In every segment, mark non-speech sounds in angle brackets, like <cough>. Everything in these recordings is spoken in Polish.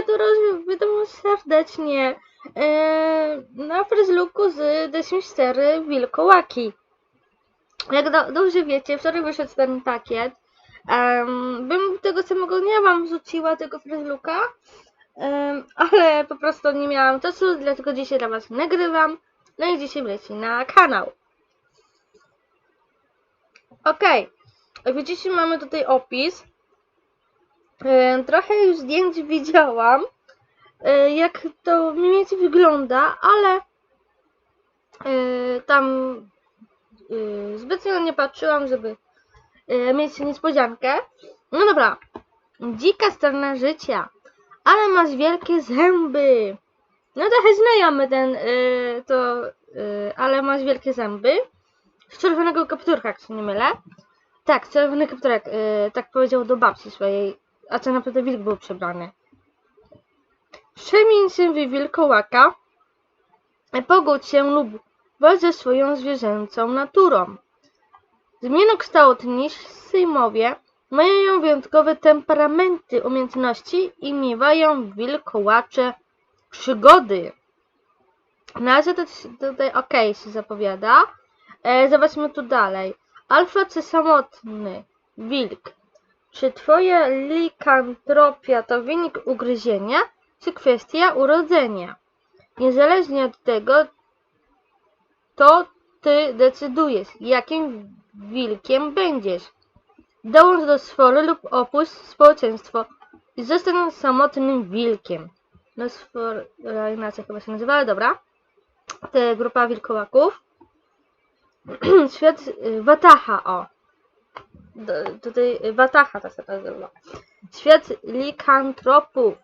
Roż, witam serdecznie e, na Fryzluku z The Sims 4 Wilkołaki. Jak do, dobrze wiecie, wczoraj wyszedł ten pakiet. Um, bym tego samego dnia wam wrzuciła tego Fryzluka, um, ale po prostu nie miałam czasu, dlatego dzisiaj dla was nagrywam. No i dzisiaj leci na kanał. Jak widzicie mamy tutaj opis. E, Trochę już zdjęć widziałam, e, jak to mniej więcej wygląda, ale e, tam zbytnio nie patrzyłam, żeby mieć niespodziankę. No dobra, dzika strona życia, ale masz wielkie zęby. No trochę znajomy ten, to, ale masz wielkie zęby. Z czerwonego kapturka, jak się nie mylę. Tak, czerwony kapturek, tak powiedział do babci swojej, a co naprawdę wilk był przebrany. Przemień się w wilkołaka, pogódź się lub walcz ze swoją zwierzęcą naturą. Zmienokształtni sejmowie mają wyjątkowe temperamenty, umiejętności i miewają wilkołacze przygody. Na razie to tutaj ok się zapowiada. E, zobaczmy tu dalej. Alfa czy samotny wilk? Czy twoja likantropia to wynik ugryzienia, czy kwestia urodzenia? Niezależnie od tego, to ty decydujesz, jakim wilkiem będziesz. Dołącz do sfory lub opuść społeczeństwo i zostań samotnym wilkiem. No sfora inaczej chyba się nazywa, ale dobra. To grupa wilkołaków. <clears throat> Świat y, Wataha, o. Tutaj Wataha to się nazywa. Świat likantropów.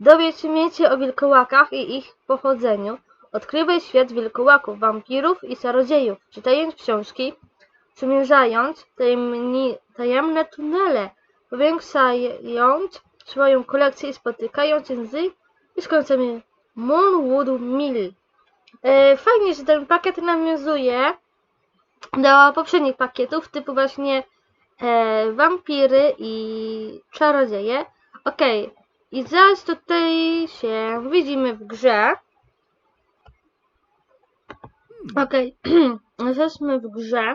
Dowiedz się więcej o wilkołakach i ich pochodzeniu. Odkrywaj świat wilkołaków, wampirów i czarodziejów. Czytając książki, przymierzając tajemni, tajemne tunele, powiększając swoją kolekcję i spotykając się z mieszkańcami Moonwood Mill. E, fajnie, że ten pakiet nawiązuje do poprzednich pakietów, typu właśnie e, wampiry i czarodzieje. Okej, i zaraz tutaj się widzimy w grze. Okej, <clears throat> jesteśmy w grze.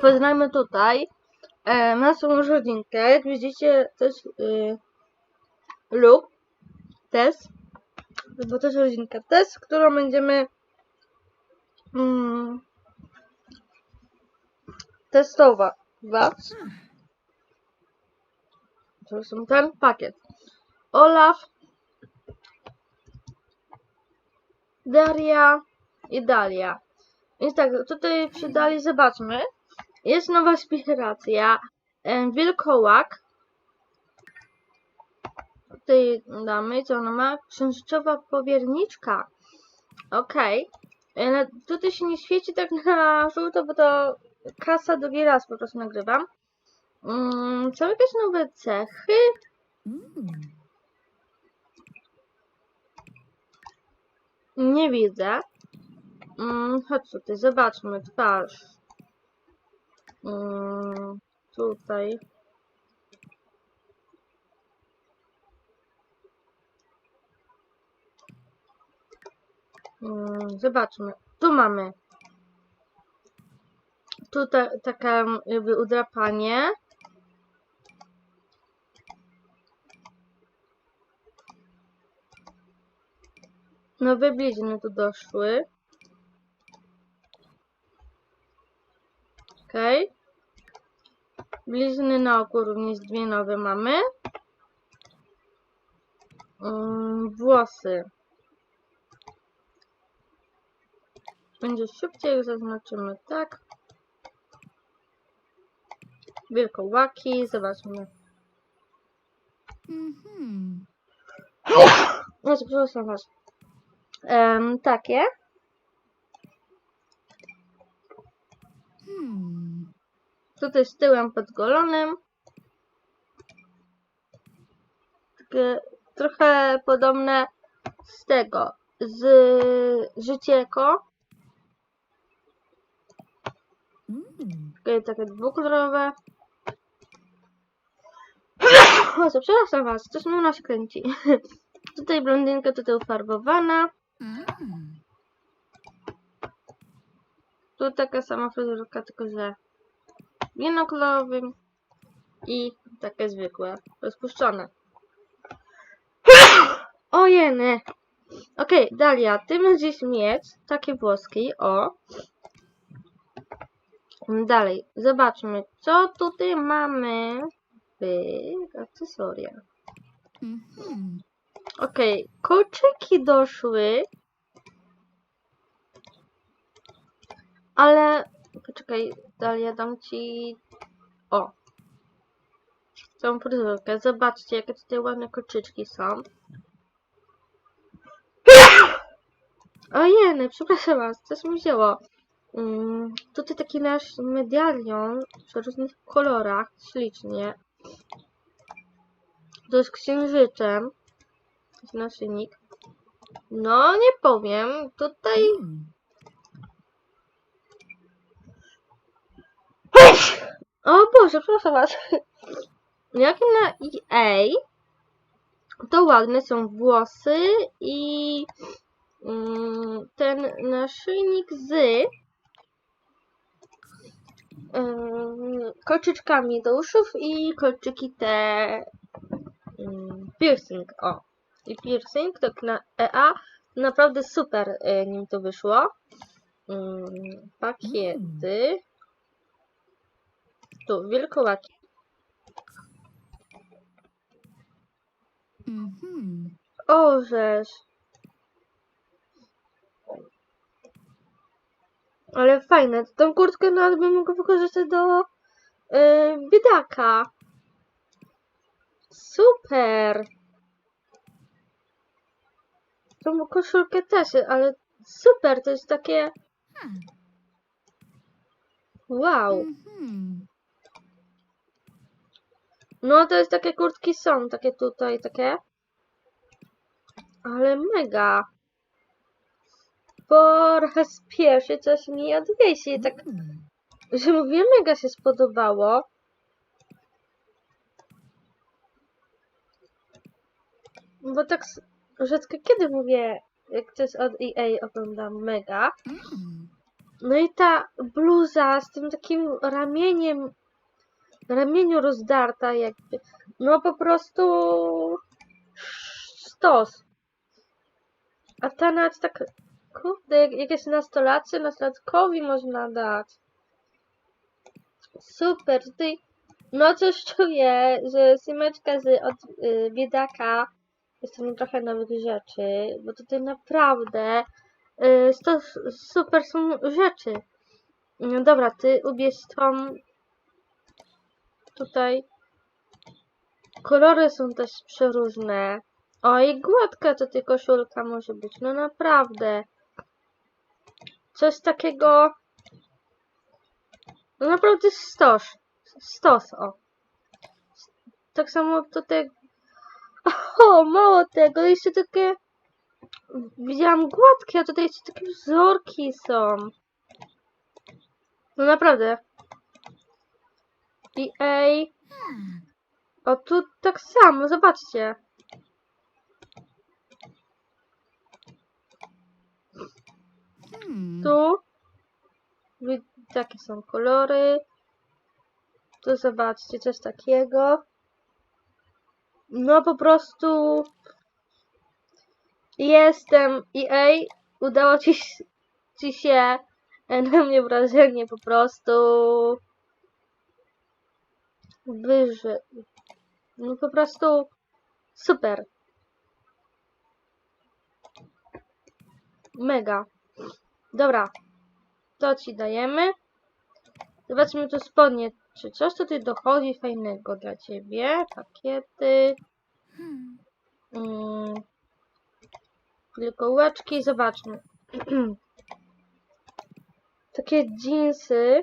Poznajmy tutaj e, naszą rodzinkę. Jak widzicie, to jest y, Luke, Tess, bo to jest rodzinka Tess, którą będziemy mm, testować. To jest ten pakiet. Olaf, Daria i Dalia. Więc tak, tutaj przy Dali zobaczmy. Jest nowa inspiracja. Wilkołak. Tutaj damy, co ona ma? Księżycowa powierniczka. Okej. Ale Tutaj się nie świeci tak na żółto, bo to kasa drugi raz po prostu nagrywam. Mm, są jakieś nowe cechy? Nie widzę. Mm, chodź tutaj, zobaczmy twarz. Mm, tutaj. Mm, zobaczmy. Tu mamy. Tutaj takie jakby udrapanie. Nowe blizny tu doszły. Okej. Blizny na oku również dwie nowe mamy. Mm, włosy. Będzie szybciej, zaznaczymy tak. Wilkołaki, zobaczmy. Mhm. No, przepraszam was. Em, takie. Hmm. Tutaj z tyłem podgolonym. Takie trochę podobne z tego. Z życieko. Mm. Takie, takie dwukolorowe. Co, przepraszam was, coś mi nas kręci. <laughs> tutaj blondynka, tutaj ufarbowana. Tu taka sama fryzurka, tylko że binoklowym i takie zwykłe, rozpuszczone. <gasps> O jeny! Okej, Dalia, ty będziesz mieć takie włoski, o. Dalej, zobaczmy, co tutaj mamy w akcesoria. Mhm. Okej, kolczyki doszły. Ale poczekaj, Dalia, dam ci. O. Tą fryzurkę. Zobaczcie, jakie tutaj ładne kolczyczki są. Ojej, przepraszam was, coś mi wzięło. Mm, tutaj taki nasz medalion w różnych kolorach, ślicznie. To jest księżyczem. To jest naszyjnik. No, nie powiem. Tutaj. O Boże, proszę was. <laughs> Jak na EA, to ładne są włosy i mm, ten naszyjnik z kolczyczkami do uszów i kolczyki te piercing, o. I piercing, tak na EA, naprawdę super y, nim to wyszło. Pakiety. Tu, wielkołaki. Mhm. O, żeż. Ale fajne. Tą kurtkę nawet bym mógł wykorzystać do yy, biedaka. Super. Tą koszulkę też, ale super, to jest takie wow. No to jest takie kurtki są, takie tutaj, takie. Ale mega. Po raz pierwszy coś mi odwiesie i tak Mm. że mówię, mega się spodobało. Bo tak rzadko kiedy mówię, jak coś od EA oglądam mega. Mm. No i ta bluza z tym takim ramieniem, ramieniu rozdarta jakby. No po prostu stos. A ta nawet tak, kurde, jak jakieś nastolatce, nastolatkowi można dać. Super, tutaj no coś czuję, że Simeczka z od y, biedaka jest tam trochę nowych rzeczy, bo tutaj naprawdę y, to super są rzeczy. No dobra, ty ubierz tą tutaj kolory są też przeróżne. O i gładka to ty koszulka może być, no naprawdę. Coś takiego no naprawdę stos. Stos, o. Tak samo tutaj. <laughs> O, mało tego, jeszcze takie. Widziałam gładkie, a tutaj jeszcze takie wzorki są. No naprawdę. I ej. O, tu tak samo, zobaczcie. Hmm. Tu. Takie są kolory. Tu zobaczcie, coś takiego. No po prostu jestem EA. Udało ci, ci się e, na mnie wrażenie po prostu wyżej. No po prostu super. Mega. Dobra. To ci dajemy. Zobaczmy tu spodnie. Czy coś tutaj dochodzi fajnego dla ciebie? Pakiety. Hmm. Mm. Wilkołeczki. Zobaczmy. <clears throat> Takie dżinsy.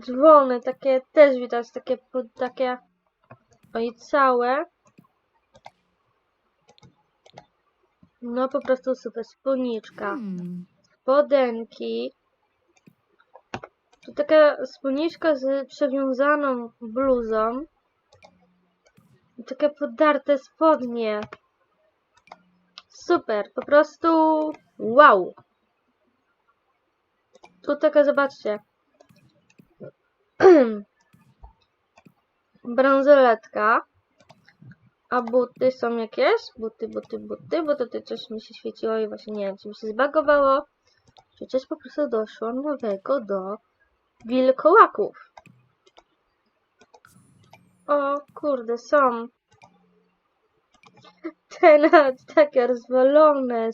Dzwony, takie też widać, takie, takie, oj, całe. No po prostu super, spódniczka. Hmm. spodenki. Tu taka spódniczka z przewiązaną bluzą. I takie podarte spodnie. Super, po prostu wow. Tu taka, zobaczcie. <clears throat> Bransoletka. A buty są jakieś? Buty, buty, buty, bo tutaj coś mi się świeciło i właśnie nie wiem, czy mi się zbagowało. Przecież po prostu doszło nowego do wilkołaków. O kurde, są. <laughs> Te nawet takie rozwalone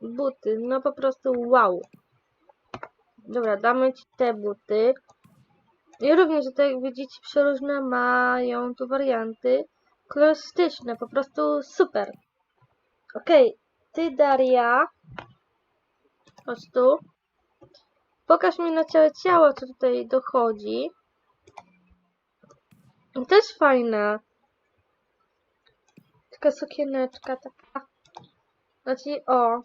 buty, no po prostu wow. Dobra, damy ci te buty. I również tutaj jak widzicie przeróżne mają tu warianty kolorystyczne, po prostu super. Okej, ty Daria, chodź tu. Pokaż mi na całe ciało, co tutaj dochodzi. Też fajna. Taka sukieneczka, taka. Znaczy, o.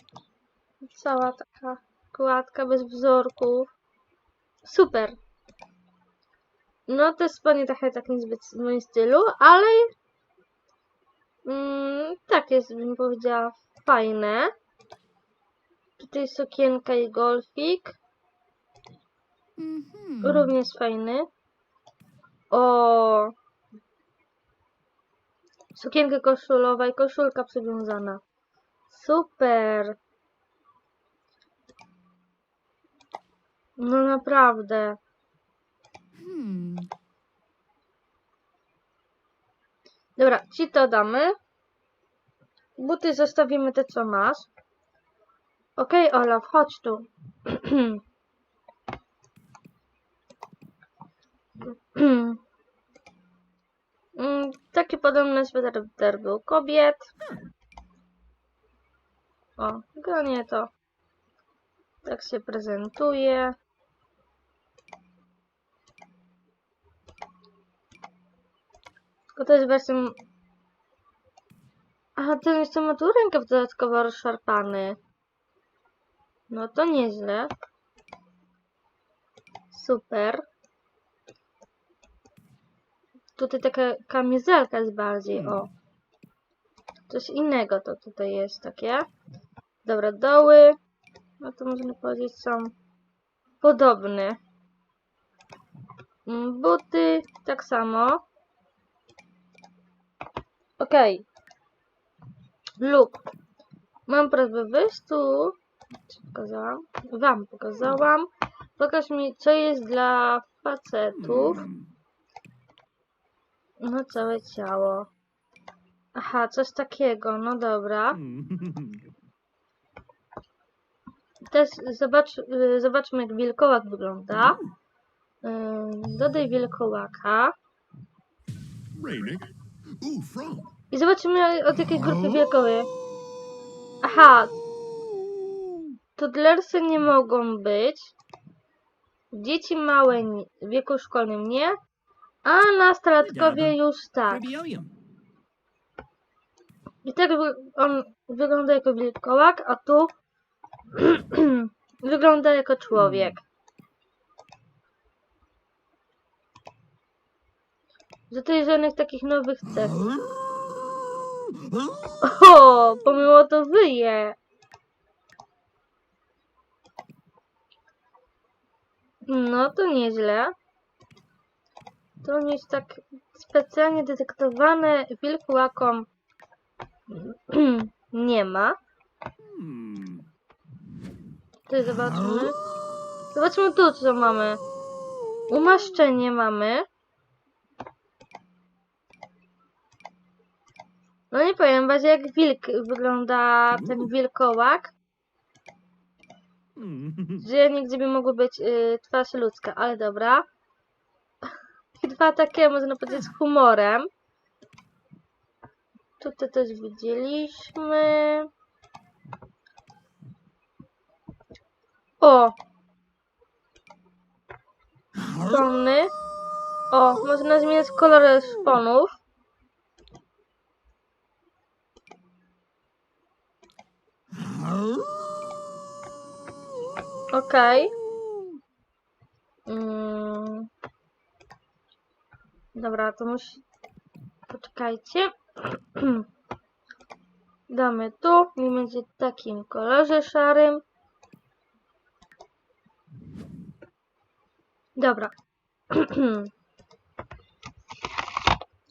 Cała taka kładka bez wzorków. Super. No, te spodnie trochę tak niezbyt w moim stylu, ale mm, tak jest, bym powiedziała, fajne. Tutaj sukienka i golfik. Mhm. Również fajny. O. Sukienka koszulowa i koszulka przywiązana. Super. No naprawdę. Hmm. Dobra, ci to damy. Buty zostawimy te, co masz. Okej, Olaf, chodź tu. Taki podobny sweter był kobiet. O, nie to. Tak się prezentuje. Tylko to jest wersja... Aha, ten jeszcze ma tu rękaw dodatkowo rozszarpany. No to nieźle. Super. Tutaj taka kamizelka jest bardziej, o. Coś innego to tutaj jest takie. Dobra, doły. No to można powiedzieć są podobne. Mm, Buty tak samo. Okej. Look. Mam prośbę wyjść tu. Pokazałam. Wam pokazałam. Pokaż mi, co jest dla facetów. No całe ciało. Aha, coś takiego, no dobra. <laughs> Też zobacz, y, zobaczmy jak wilkołak wygląda. Y, Dodaj wilkołaka. Rainik. I zobaczymy od jakiej grupy wiekowej. Aha, toddlersy nie mogą być. Dzieci małe w wieku szkolnym nie. A nastolatkowie już tak. I tak on wygląda jako wilkołak, a tu <clears throat> wygląda jako człowiek. Że tutaj żadnych takich nowych cech. <laughs> O, pomimo to wyje. No to nieźle. To nie jest tak specjalnie detektowane wilkołakom <clears throat> nie ma. Tutaj zobaczmy. Zobaczmy tu, co mamy. Umaszczenie mamy. No nie powiem, bardziej jak wilk wygląda ten wilkołak. Hmm. Że nigdzie by mogło być y, twarz ludzka, ale dobra. <laughs> I dwa takie, można powiedzieć, z humorem. Tutaj też widzieliśmy. O! Szpony. O, można zmieniać kolory szponów. Okej. Mm. Dobra, to musi... Poczekajcie. <clears throat> Damy tu. I będzie w takim kolorze szarym. Dobra. <clears throat>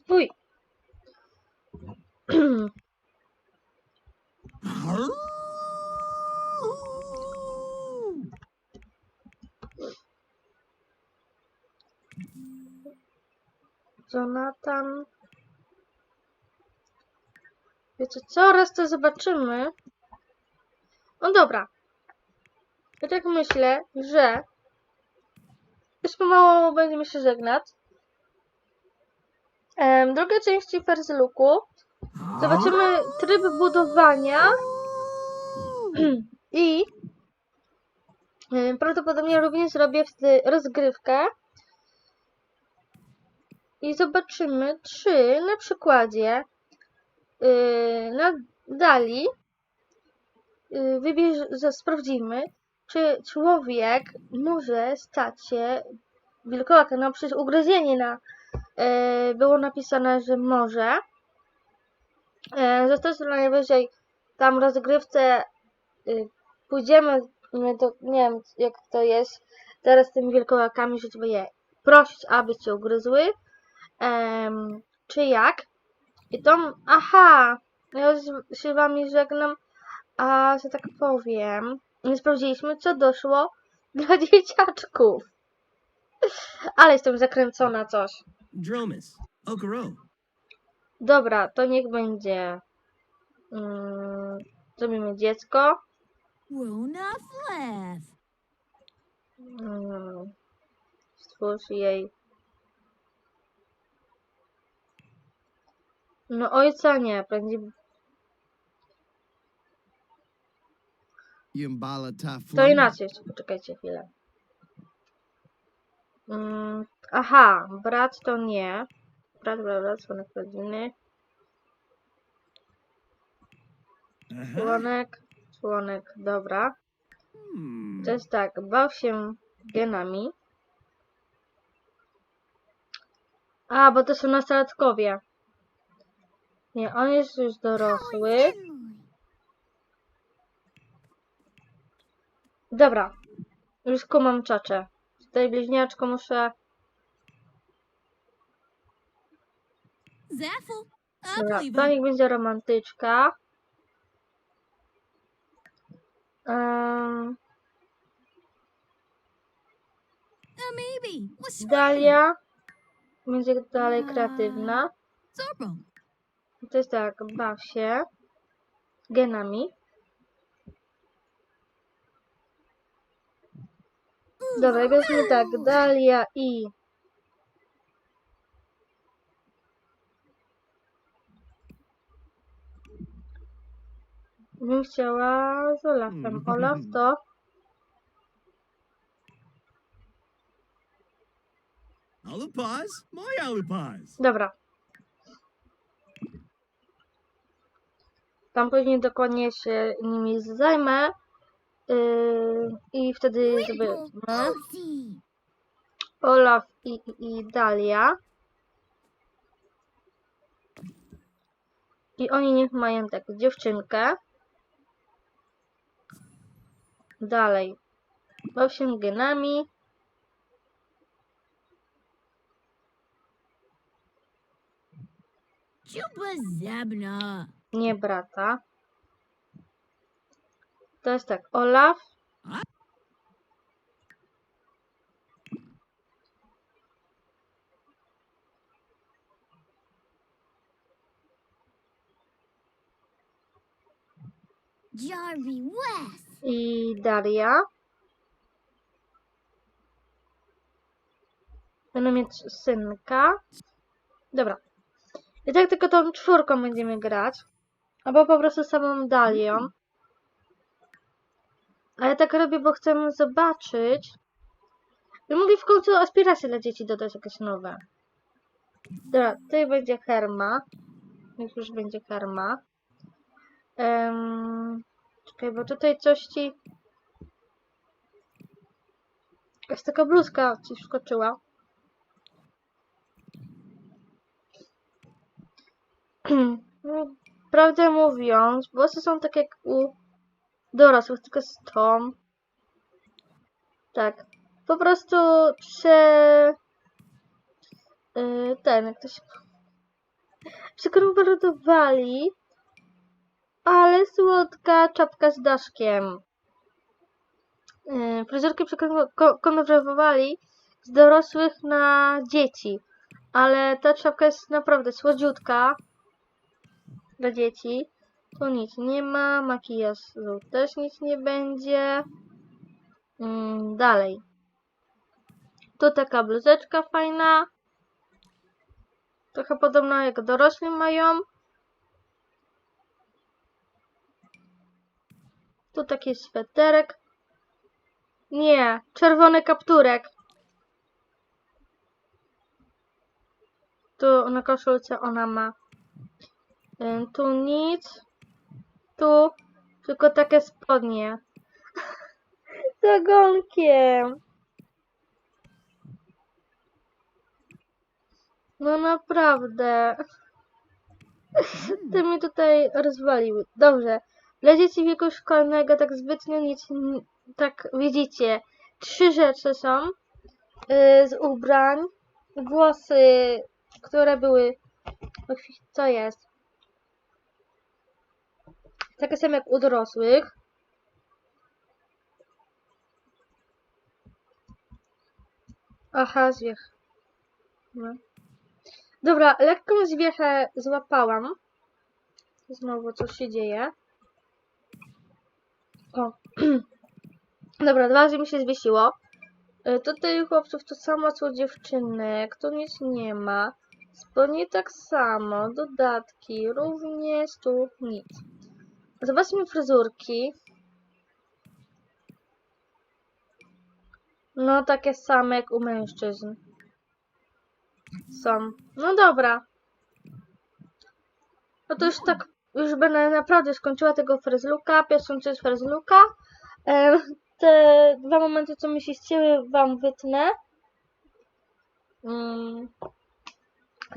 Uj. <clears throat> Jonathan. Wiecie co? Raz to zobaczymy. No dobra. Ja tak myślę, że już pomału będziemy się żegnać. Em, druga część First Looku. Zobaczymy tryb budowania <clears throat> i prawdopodobnie również zrobię rozgrywkę i zobaczymy, czy na przykładzie yy, na dali yy, sprawdzimy, czy człowiek może stać się wilkołakiem. No przecież ugryzienie na, yy, było napisane, że może. Yy, na najwyżej tam rozgrywce yy, pójdziemy, nie wiem jak to jest teraz z tymi wilkołakami, że trzeba je prosić, aby cię ugryzły. Em, czy jak? I to, aha, ja już się wami żegnam, a że tak powiem, nie sprawdziliśmy, co doszło dla <laughs> dzieciaczków. Ale jestem zakręcona coś. Okaro, Dobra, to niech będzie. Mm, zrobimy dziecko. Rona Flev. Mm, stwórz jej. No ojca nie, Typhoon. To inaczej, jeszcze poczekajcie chwilę. Mm, aha, brat to nie. Brat, brat, brat, członek rodziny. Członek, członek, dobra. Hmm. To jest tak, baw się genami. A, bo to są nastolatkowie. Nie, on jest już dorosły. Dobra. Już kumam czacze. Tutaj bliźniaczko muszę... Dobra, to niech będzie romantyczka. Um, Dalia będzie dalej kreatywna. To jest tak, baw się genami. Dobra, weźmy tak, Dalia i bym chciała z Olafem. Olaf to Alupaz, my Alupaz. Dobra. Tam później dokładnie się nimi zajmę. Yy, I wtedy zobaczymy. Olaf i, i, Dalia. I oni niech mają tak dziewczynkę. Dalej. Się genami. Chupa Zabna. Nie brata. To jest tak. Olaf. Jarby West. i Daria. Będą mieć synka. Dobra. I tak tylko tą czwórką będziemy grać. No albo po prostu samą dalią. Mhm. A ja tak robię, bo chcę zobaczyć. I mogli w końcu aspiracje dla dzieci dodać jakieś nowe. Dobra, tutaj będzie karma. Więc już będzie karma. Um, czekaj, bo tutaj coś ci... Jakaś taka bluzka ci wskoczyła. <clears throat> no, prawdę mówiąc, włosy są tak jak u dorosłych, tylko z tą. Tak. Po prostu prze... Yy, ten, jak to się... Przekonwertowali, ale słodka czapka z daszkiem. Yy, fryzjerki przekonwertowali z dorosłych na dzieci, ale ta czapka jest naprawdę słodziutka dla dzieci. Tu nic nie ma, makijażu też nic nie będzie. Mm, dalej. Tu taka bluzeczka fajna. Trochę podobna jak dorośli mają. Tu taki sweterek. Nie, czerwony kapturek. Tu na koszulce ona ma. Tu nic. Tu tylko takie spodnie. <laughs> Z ogonkiem. No naprawdę. <laughs> Ty mi tutaj rozwaliły. Dobrze. Dla dzieci wieku szkolnego tak zbytnio nic, tak widzicie, trzy rzeczy są yy, z ubrań. Włosy, które były, co jest? Takie same jak u dorosłych. Aha, zwiech. No. Dobra, lekką zwiechę złapałam. Znowu coś się dzieje. O. <clears throat> Dobra, dwa razy mi się zwiesiło. Y, Tutaj chłopców to samo co dziewczynek. Tu nic nie ma. Spodnie tak samo. Dodatki również. Tu nic. Zobaczmy fryzurki. No, takie same jak u mężczyzn. Są. No dobra. No to już tak, już będę naprawdę skończyła tego fryzluka, pierwszą część fryzluka. Te dwa momenty, co mi się ścięły, wam wytnę. Mm.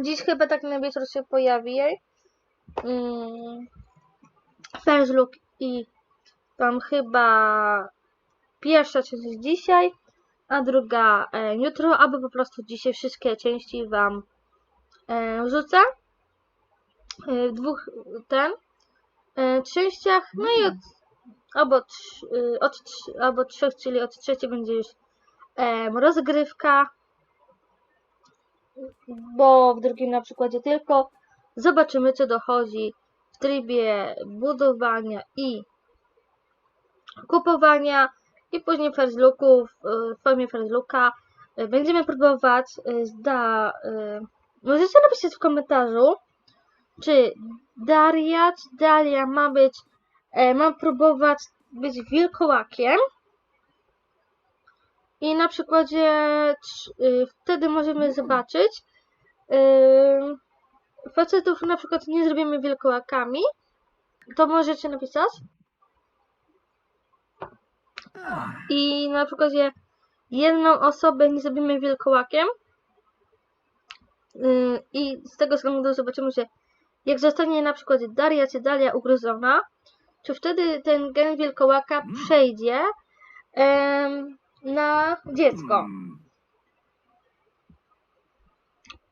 Dziś chyba tak na wieczór się pojawi. Mm. Look i tam chyba pierwsza część jest dzisiaj, a druga e, jutro, albo po prostu dzisiaj wszystkie części wam e, wrzucę. E, w dwóch ten e, częściach, no i od albo, y, od, albo trzech, czyli od trzeciej będzie już em, rozgrywka, bo w drugim na przykładzie tylko zobaczymy co dochodzi trybie budowania i kupowania. I później first y, w formie first y, będziemy próbować y, zda, możecie napisać w komentarzu czy Daria, czy Dalia ma być e, ma próbować być wilkołakiem. I na przykładzie wtedy możemy zobaczyć facetów na przykład nie zrobimy wilkołakami to możecie napisać i na przykładzie jedną osobę nie zrobimy wilkołakiem y, i z tego względu zobaczymy, że jak zostanie na przykład Daria czy Dalia ugryzona, czy wtedy ten gen wilkołaka przejdzie em, na dziecko. Hmm.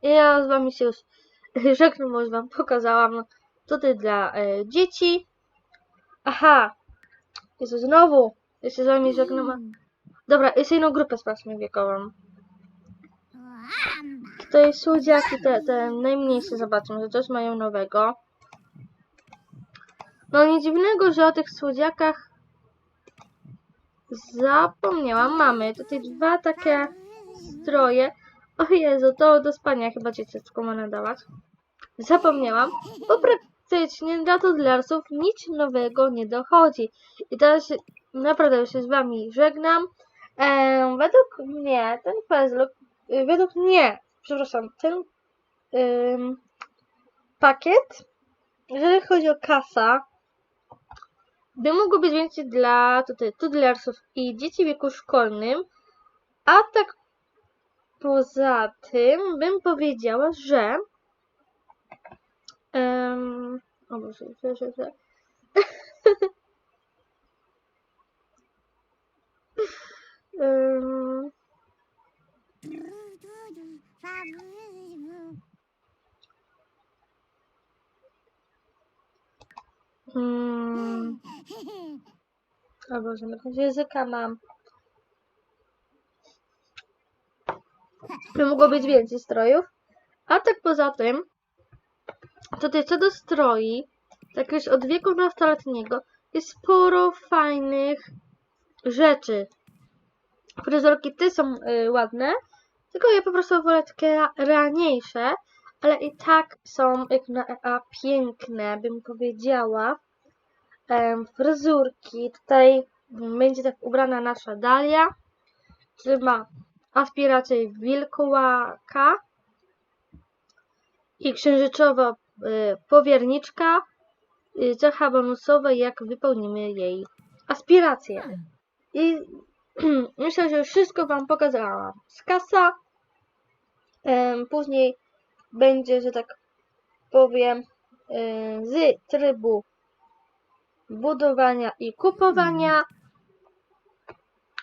Ja z wami się już <laughs> żegnam, wam pokazałam. No, Tutaj dla e, dzieci. Aha, jest znowu. Ja się z wami żegnam. Dobra, jest jedną grupę sprawdźmy wiekową. Tutaj słodziaki, te, te najmniejsze, zobaczmy, że coś mają nowego. No nic dziwnego, że o tych słodziakach zapomniałam. Mamy tutaj dwa takie stroje. O Jezu, to do spania chyba dziecięcko ma nadawać. Zapomniałam, bo praktycznie dla toddlersów nic nowego nie dochodzi. I teraz naprawdę się z wami żegnam. Według mnie ten puzzle, y, według mnie, przepraszam, ten ym, pakiet, jeżeli chodzi o kasa, by mógł być więcej dla tutaj toddlersów i dzieci w wieku szkolnym, a tak poza tym bym powiedziała, że em, O Boże, że, że, że. <laughs> Ym, mm, o Boże, na końcu języka mam. By mogło być więcej strojów. A tak poza tym, tutaj co do stroi, tak już od wieku nastoletniego, jest sporo fajnych rzeczy. Fryzurki te są y, ładne, tylko ja po prostu wolę takie ra- raniejsze, ale i tak są jak na a, piękne, bym powiedziała. Em, fryzurki, tutaj będzie tak ubrana nasza Dalia, który ma aspirację wilkołaka i księżyczowa y, powierniczka, y, cecha bonusowa, jak wypełnimy jej aspiracje. I <clears throat> myślę, że już wszystko Wam pokazałam. Z kasa. Później będzie, że tak powiem, em, z trybu budowania i kupowania.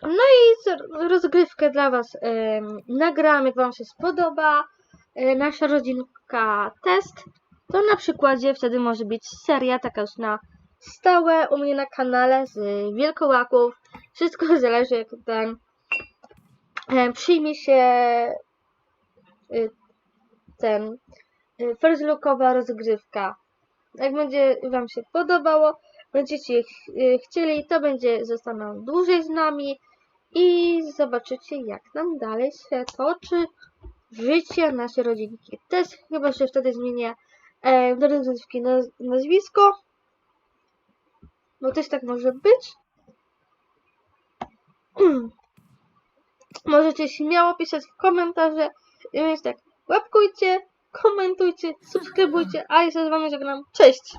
No i rozgrywkę dla Was nagram, jak Wam się spodoba. E, nasza rodzinka test. To na przykładzie wtedy może być seria taka już na stałe u mnie na kanale z wielkołaków. Wszystko <laughs> zależy jak ten przyjmie się y, ten y, first lookowa rozgrywka. Jak będzie Wam się podobało, będziecie ch y, chcieli, to będzie zostaną dłużej z nami i zobaczycie jak nam dalej się toczy życie naszej rodzinki. Też chyba się wtedy zmienię e, naz nazwisko, bo też tak może być. <clears throat> Możecie śmiało pisać w komentarze, więc tak, łapkujcie, komentujcie, subskrybujcie, a ja się z wami żegnam. Cześć!